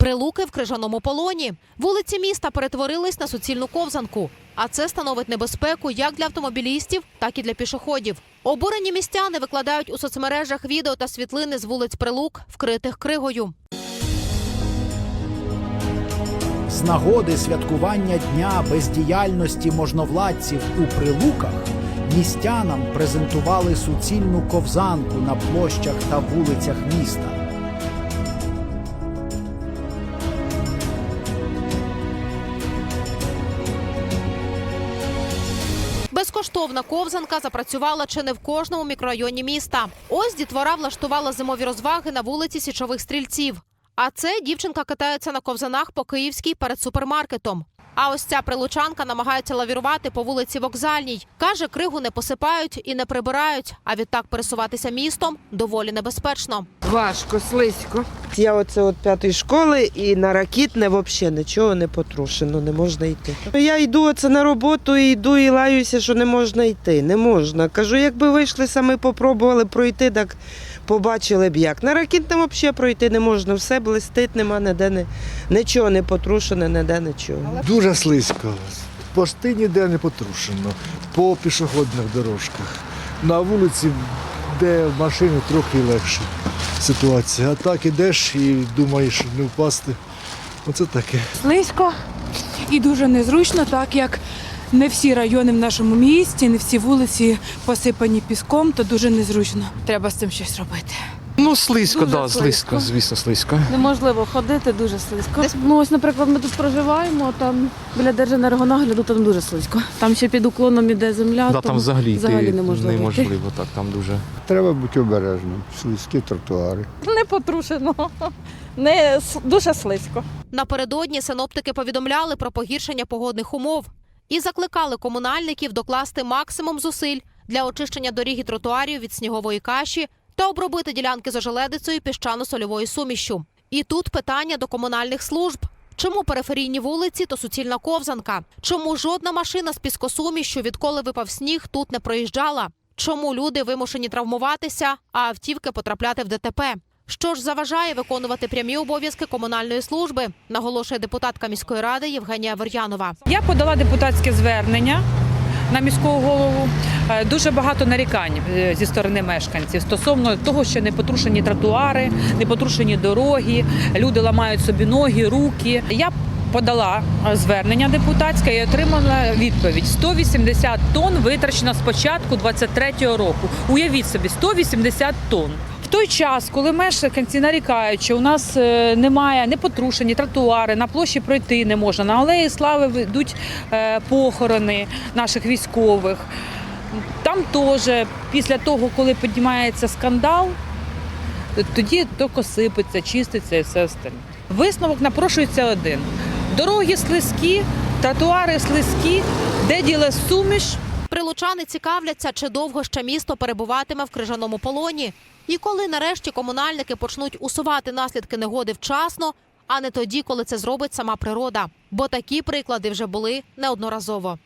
Прилуки в крижаному полоні. Вулиці міста перетворились на суцільну ковзанку. А це становить небезпеку як для автомобілістів, так і для пішоходів. Обурені містяни викладають у соцмережах відео та світлини з вулиць Прилук, вкритих кригою. З нагоди святкування дня бездіяльності можновладців у прилуках містянам презентували суцільну ковзанку на площах та вулицях міста. Безкоштовна ковзанка запрацювала чи не в кожному мікрорайоні міста. Ось дітвора влаштувала зимові розваги на вулиці Січових стрільців. А це дівчинка катається на ковзанах по Київській перед супермаркетом. А ось ця прилучанка намагається лавірувати по вулиці Вокзальній. Каже, кригу не посипають і не прибирають. А відтак пересуватися містом доволі небезпечно. Важко, слизько. Я оце от п'ятої школи і на ракітне взагалі нічого не потрушено, не можна йти. Я йду оце на роботу і йду і лаюся, що не можна йти. Не можна. Кажу, якби вийшли самі попробували пройти, так побачили б як. На ракітне взагалі пройти не можна. Все блистить, нема ніде не, нічого не потрушено, ніде нічого. Дуже слизько. Пошти ніде не потрушено. По пішохідних дорожках. На вулиці, де машини трохи легше ситуація. А так ідеш і думаєш не впасти. Оце таке. слизько і дуже незручно, так як не всі райони в нашому місті, не всі вулиці посипані піском, то дуже незручно. Треба з цим щось робити. Ну, слизько, так, да, слизько. слизько, звісно, слизько. Неможливо ходити дуже слизько. Ну ось, наприклад, ми тут проживаємо, там біля Держенергонагляду там дуже слизько. Там ще під уклоном іде земля. Да, там взагалі, взагалі йти неможливо. йти. неможливо, так, там дуже. Треба бути обережним. Слизькі тротуари. не потрушено, не с- дуже слизько. Напередодні синоптики повідомляли про погіршення погодних умов і закликали комунальників докласти максимум зусиль для очищення доріг і тротуарів від снігової каші та обробити ділянки з ожеледицею піщано-сольовою сумішю. І тут питання до комунальних служб. Чому периферійні вулиці то суцільна ковзанка? Чому жодна машина з піскосумішю, відколи випав сніг, тут не проїжджала? Чому люди вимушені травмуватися, а автівки потрапляти в ДТП? Що ж заважає виконувати прямі обов'язки комунальної служби, наголошує депутатка міської ради Євгенія Вер'янова. Я подала депутатське звернення на міського голову. Е, Дуже багато нарікань е, зі сторони мешканців стосовно того, що не потрушені тротуари, не потрушені дороги, люди ламають собі ноги, руки. Я подала е, звернення депутатське і отримала відповідь: 180 тонн витрачено з початку 23-го року. Уявіть собі, 180 тонн. Той час, коли мешканці нарікають, що у нас е, немає не потрушені тротуари, на площі пройти не можна, на алеї слави йдуть е, похорони наших військових. Там теж після того, коли піднімається скандал, тоді тільки сипеться, чиститься і все остальне. Висновок напрошується один: дороги слизькі, тротуари слизькі, де діле суміш, Прилучани цікавляться, чи довго ще місто перебуватиме в крижаному полоні, і коли нарешті комунальники почнуть усувати наслідки негоди вчасно, а не тоді, коли це зробить сама природа. Бо такі приклади вже були неодноразово.